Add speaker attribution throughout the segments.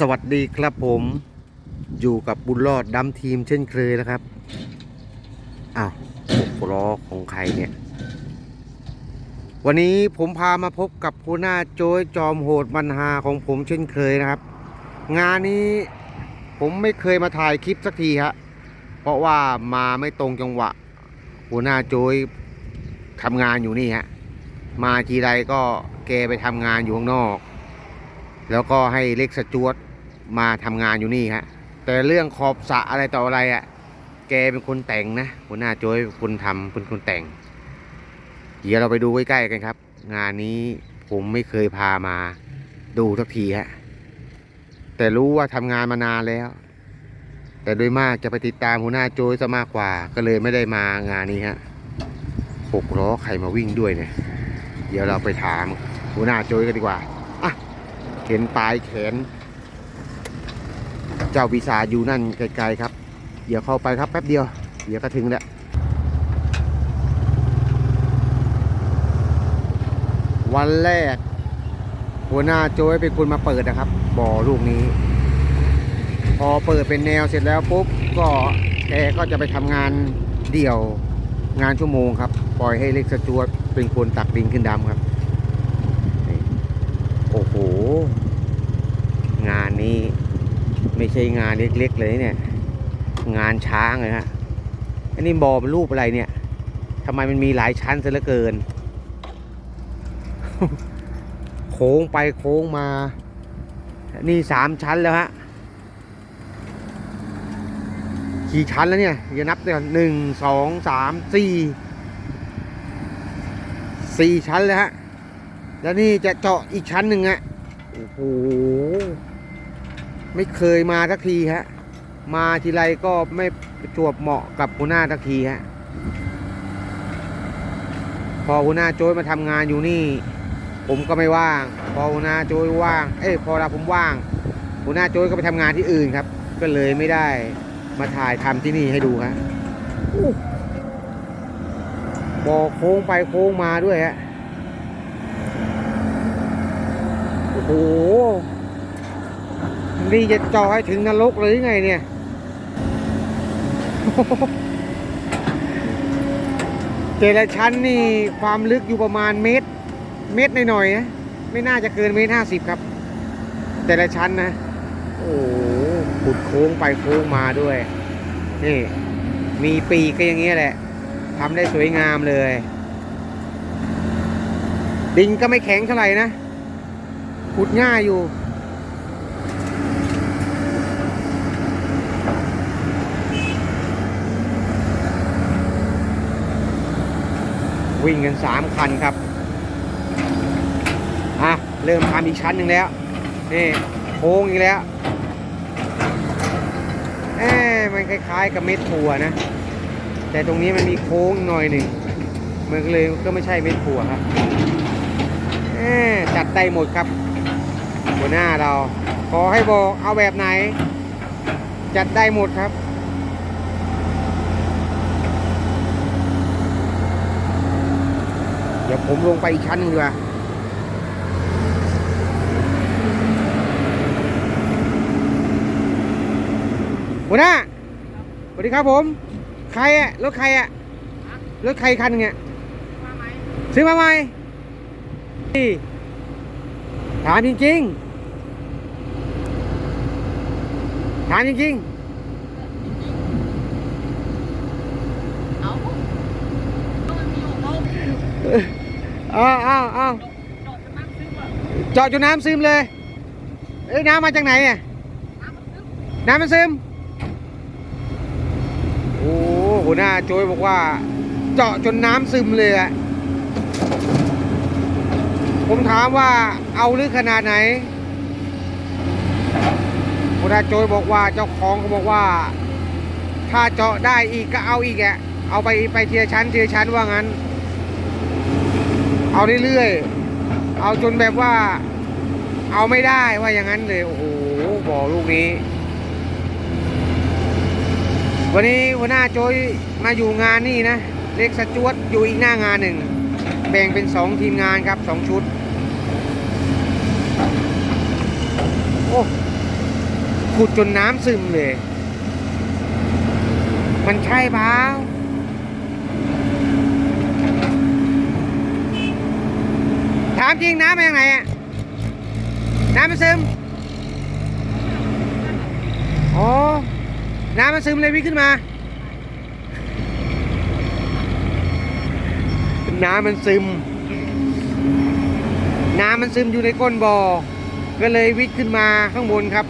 Speaker 1: สวัสดีครับผมอยู่กับบุญรอดดัมทีมเช่นเคยนะครับอ้าวหกล้อของใครเนี่ย วันนี้ผมพามาพบกับหัวหน้าโจยจอมโหดบันหาของผมเช่นเคยนะครับ งานนี้ผมไม่เคยมาถ่ายคลิปสักทีฮะเพราะว่ามาไม่ตรงจังหวะ หัวหน้าโจยทำงานอยู่นี่ฮะมาทีไรก็แกไปทำงานอยู่ข้างนอกแล้วก็ให้เล็กสจวต มาทำงานอยู่นี่ฮะแต่เรื่องขอบสะอะไรต่ออะไรอะ่ะ แกเป็นคนแต่งนะหัวหน้าโจยเป็นคนทำเป็นคนแต่ง เดี๋ยวเราไปดูใกล้ๆกันครับ งานนี้ผมไม่เคยพามาดูสักทีฮะแต่รู้ว่าทำงานมานานแล้ว แต่โดยมากจะไปติดตามหัวหน้าโจยซะมากกว่า ก็เลยไม่ได้มางานนี้ฮะหกล้อใครมาวิ่งด้วยเนี่ย เดี๋ยวเราไปถามหัวหน้าโจยกันดีกว่าอะเห็นปลายแขน เจ้าปีศาจอยู่นั่นไกลๆครับ เดี๋ยวเข้าไปครับแป๊บเดียว เดี๋ยวก็ถึงแล้ววันแรก หัวหน้าโจ้ยเป็นคนมาเปิดนะครับ บ่อลูกนี้ พอเปิดเป็นแนวเสร็จแล้วปุ๊บก็แกก็จะไปทำงานเดี่ยวงานชั่วโมงครับ ปล่อยให้เล็กสจวตเป็นคนตักดินขึ้นดำครับ โอ้โห งานนี้ ไม่ใช่งานเล็กๆเลยเนี่ย งานช้างเลยฮะอันนี้บอเป็นรูปอะไรเนี่ยทำไมมันมีหลายชั้นซะเหลือเกิน โค้งไปโค้งมา นี่สามชั้นแล้วฮะกี่ชั้นแล้วเนี่ยอย่านับเลยหนึ่งสองสามสี่สี่ชั้นแล้วฮะ แล้วนี่จะเจาะอีกชั้นหนึ่งอะโอ้โห ไม่เคยมาสักทีฮะ มาทีไรก็ไม่จวบเหมาะกับหัวหน้าสักทีฮะ พอหัวหน้าโจ้ยมาทำงานอยู่นี่ ผมก็ไม่ว่าง พอหัวหน้าโจ้ยว่าง เอ้ยพอเราผมว่าง หัวหน้าโจ้ยก็ไปทำงานที่อื่นครับ ก็เลยไม่ได้มาถ่ายทำที่นี่ให้ดูฮะอู้บอโค้งไปโค้งมาด้วยฮะ โอ้โห นี่จะเจาะให้ถึงนรกเลยไงเนี่ยแต่ละชั้นนี่ความลึกอยู่ประมาณเมตร เมตรหน่อยๆนะ ไม่น่าจะเกินเมตรห้าสิบครับ แต่ละชั้นนะ โอ้โหขุดโค้งไปโค้งมาด้วย นี่ มีปีกก็อย่างเงี้ยแหละทำได้สวยงามเลย ดินก็ไม่แข็งเท่าไหร่นะขุดง่ายอยู่ วิ่งกันสามคันครับ อะ เริ่มทำอีกชั้นหนึ่งแล้ว นี่โค้งอีกแล้วเอ๊มันคล้าย ๆ กับเม็ดถั่วนะ แต่ตรงนี้มันมีโค้งหน่อยหนึ่งมันก็เลยก็ไม่ใช่เม็ดถั่วครับเอ๊จัดได้หมดครับหัวหน้าเรา ขอให้บอกเอาแบบไหน จัดได้หมดครับ ดี๋ยวผมลงไปอีกชั้นหนึ่งดีกว่าหัวหน้าสวัสดีครับผม ใครอะรถใครอะรถใครคันหนึงอะซื้อมาใหม่นี่ถามจริงๆถามจริง
Speaker 2: เอามันมีของเรา
Speaker 1: อ้าวอ้าวอ้าว
Speaker 2: จอดจะนั่งซื้อว่ะ
Speaker 1: เจาะจนน้ำซึมเลย เอ้ยน้ำมาจากไหนอะ
Speaker 2: น้ำมันซื้อ
Speaker 1: น้ำมันซึม โอ้หัวหน้าโจยบอกว่า เจาะจนน้ำซึมเลยอะผมถามว่าเอาลึกขนาดไหนหัวหน้าโจยบอกว่าเจ้าของเขาบอกว่า ถ้าเจาะได้อีกก็เอาอีกอะเอาไปไปเทียร์ชั้นเทียร์ชั้นว่างั้น เอาเรื่อยๆ เอาจนแบบว่า เอาไม่ได้ว่าอย่างนั้นเลย โอ้โหบ่อลูกนี้ วันนี้หัวหน้าโจยมาอยู่งานนี่นะ เล็กสจวตอยู่อีกหน้างานหนึ่ง แบ่งเป็นสองทีมงานครับสองชุด โอ้ขุดจนน้ำซึมเลย มันใช่เปล่า ถามจริงน้ำมาจากไหนอะน้ำมันซึม อ๋อ น้ำมันซึมเลยวิ่งขึ้นมา น้ำมันซึม น้ำมันซึมอยู่ในก้นบ่อ ก็เลยวิทย์ขึ้นมาข้างบนครับ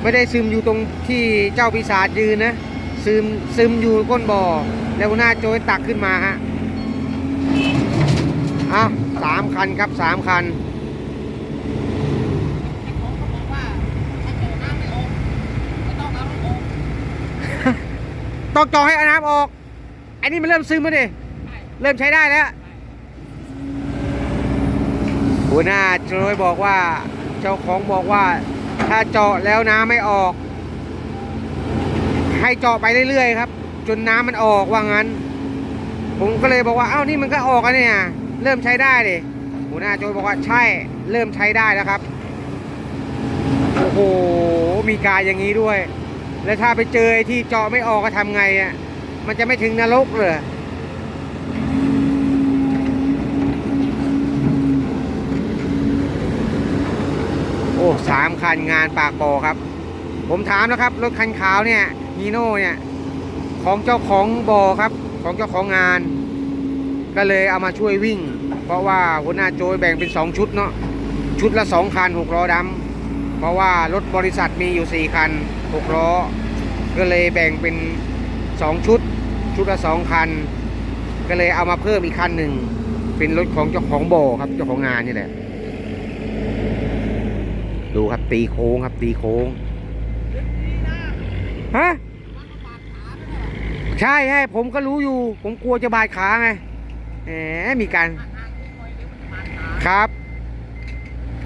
Speaker 1: ไม่ได้ซึมอยู่ตรงที่เจ้าปีศาจยืนนะ ซึมซึมอยู่ก้นบ่อ แล้วหน้าโจยตักขึ้นมาฮะอะ สามคันครับสามคัน
Speaker 2: ผมก็บอกว่าถ้าเจอน้ำไม่ออกไม่ต้องน้ำออก
Speaker 1: ต้องจอให้เอาน้ำออก อันนี้มันเริ่มซึมแล้วดิเริ่มใช้ได้แล้ว หัวหน้าโจยบอกว่า เจ้าของบอกว่า ถ้าเจาะแล้วน้ำไม่ออก ให้เจาะไปเรื่อยๆครับ จนน้ำมันออกว่างั้น ผมก็เลยบอกว่า เอ้านี่มันก็ออกแล้วเนี่ย เริ่มใช้ได้ดิหัวหน้าโจยบอกว่าใช่เริ่มใช้ได้แล้วครับ โอ้โห มีการอย่างนี้ด้วย แล้วถ้าไปเจอที่เจาะไม่ออกก็ทำไงอะมันจะไม่ถึงนรกเลยโอ้สามคันงานปากบ่อครับ ผมถามแล้วครับ รถคันขาวเนี่ยฮีโน่เนี่ย ของเจ้าของบอครับ ของเจ้าของงาน ก็เลยเอามาช่วยวิ่ง เพราะว่าหัวหน้าโจยแบ่งเป็นสองชุดเนาะชุดละสองคันหกล้อดำเพราะว่ารถบริษัทมีอยู่สี่คันหกล้อ ก็เลยแบ่งเป็นสองชุด ชุดละสองคัน ก็เลยเอามาเพิ่มอีกคันหนึ่ง เป็นรถของเจ้าของบ่อครับเจ้าของงานนี่แหละ ดูครับตีโค้งครับตีโค้งฮะใช่ใช่ผมก็รู้อยู่ ผมกลัวจะบาดขาไง แหมมีการครับ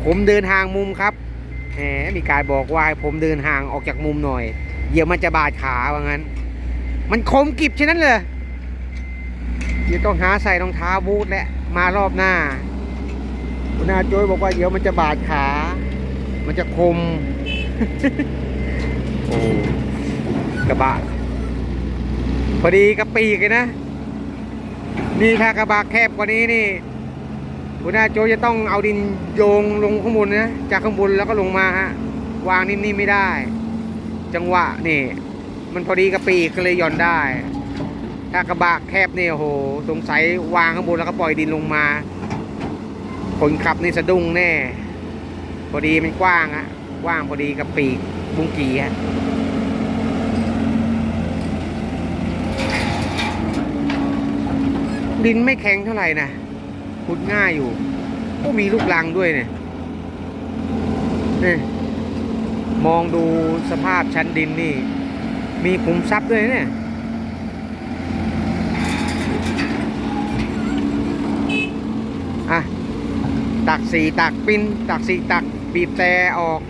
Speaker 1: ผมเดินห่างมุมครับแหมมีการบอกว่าผมเดินห่างออกจากมุมหน่อยเดี๋ยวมันจะบาดขาว่างั้น มันคมกริบฉะนั้นเลยเดี๋ยวต้องหาใส่รองเท้าบูทและมารอบหน้าคุณอาโจยบอกว่าเดี๋ยวมันจะบาดขา มันจะคมโอ้กระบะ พอดีกระปีกเลยนะ นี่ถ้ากระบะแคบกว่านี้นี่คุณอาโจจะต้องเอาดินโยงลงข้างบนนะจากข้างบนแล้วก็ลงมาฮะวางนิ่มๆไม่ได้ จังหวะนี่มันพอดีกระปีกก็เลยย่อนได้ ถ้ากระบะแคบเนี่ยโหสงสัยวางข้างบนแล้วก็ปล่อยดินลงมาคนขับนี่สะดุ้งแน่ พอดีมันกว้างฮะกว้างพอดีกับปีกบุ้งกีฮะ ดินไม่แข็งเท่าไหร่นะขุดง่ายอยู่ ก็มีลูกรังด้วยเนี่ยนี่มองดูสภาพชั้นดินนี่ มีขุมทรัพย์ด้วยเนี่ยอะตักสีตักปิ้นตักสีตักบีบแต่ออก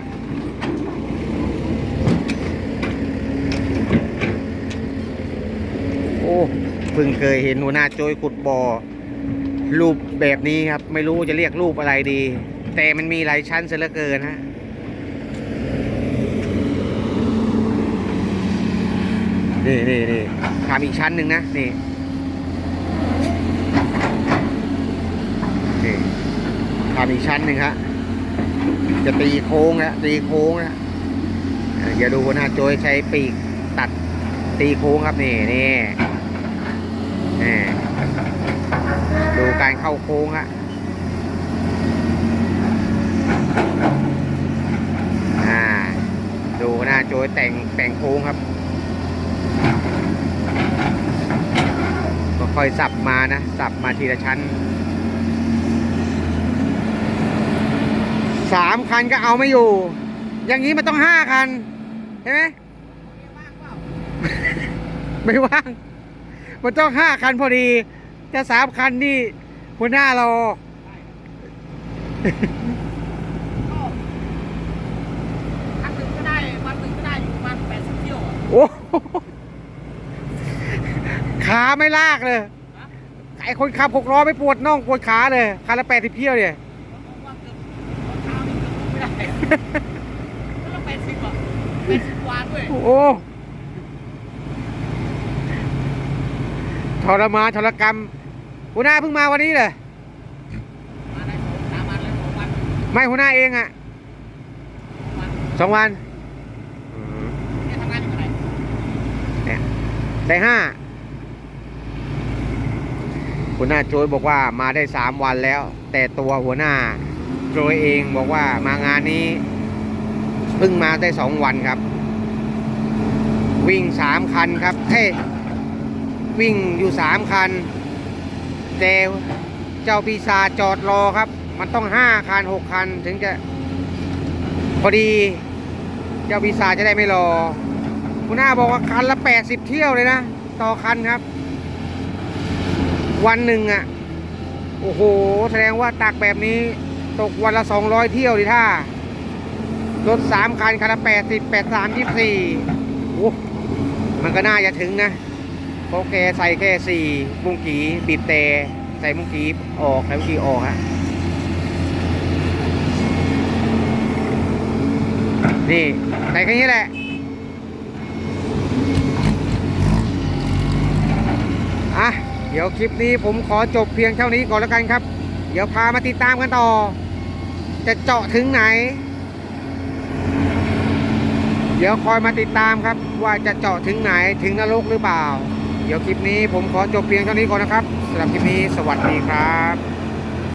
Speaker 1: โอ้ พิ่งเคยเห็นหัวหน้าโจยขุดบ่อรูปแบบนี้ครับ ไม่รู้จะเรียกรูปอะไรดี แต่มันมีหลายชั้นเสียเหลือเกินฮะนี่นี่นี่ทำอีกชั้นหนึ่งนะนี่นี่ทำอีกชั้นหนึ่งฮะจะตีโค้งฮะตีโค้งนะอย่าดูหัวหน้าโจยใช้ปีกตัดตีโค้งครับนี่นี่ดูการ เข้าโค้งฮะอ่าดูหน้าโจยแต่งแต่งโค้งครับ ก็ค่อยสับมานะ สับมาทีละชั้นสามคันก็เอาไม่อยู่ อย่างนี้มันต้องห้าคันใช่ไหมไม่ว่าง มันต้องห้าคันพอดี จะสามคันนี่ หัวหน้าเรา
Speaker 2: ครั้งหนึ่งก็ได้วันหนึ่งก็ได้อยู่ประมาณแปดสิบเที่ยวอะ
Speaker 1: โอ้โหขาไม่ลากเลย ไอคนขับหกล้อไม่ปวดน่องปวดขาเลยคันละแปดสิบเที่ยวเนี่ย
Speaker 2: ผมว่าเกือบเช้านี่เกือบไม่ได้อะก็ละแปดสิบอะแปดสิบกว่าด้วย
Speaker 1: โอ้ทรมานทรกรรม หัวหน้าเพิ่งมาวันนี้เลย
Speaker 2: มาได้สองสามวันแล้วสองวัน
Speaker 1: ไม่หัวหน้าเองอะ
Speaker 2: วัน
Speaker 1: สองวัน
Speaker 2: เนี่ยทำงานอยู่ไหน
Speaker 1: เนี่ยได้ห้าหัวหน้าโจยบอกว่ามาได้สามวันแล้ว แต่ตัวหัวหน้าโจยเองบอกว่ามางานนี้เพิ่งมาได้สองวันครับ วิ่งสามคันครับเอ้ยวิ่งอยู่สามคัน แต่เจ้าปีศาจจอดรอครับ มันต้องห้าคันหกคันถึงจะ พอดี เจ้าปีศาจจะได้ไม่รอคุณหน้าบอกว่าคันละแปดสิบเที่ยวเลยนะ ต่อคันครับ วันหนึ่งอะ่ะ โอ้โห แสดงว่าตักแบบนี้ ตกวันละสองร้อยเที่ยวดิท่ารถสามคันคันละแปดสิบแปดสามยี่สี่โอ้มันก็น่าจะถึงนะ เพราะแกใส่แค่สี่มุ้งกีบีบแต่ใส่มุ้งกีออกใส่มุ้งกีออกฮะนี่ใส่แค่นี้แหละอะเดี๋ยวคลิปนี้ผมขอจบเพียงเท่านี้ก่อนแล้วกันครับ เดี๋ยวพามาติดตามกันต่อ จะเจาะถึงไหน เดี๋ยวคอยมาติดตามครับ ว่าจะเจาะถึงไหนถึงนรกหรือเปล่า เดี๋ยวคลิปนี้ผมขอจบเพียงเท่านี้ก่อนนะครับสำหรับคลิปนี้สวัสดีครับ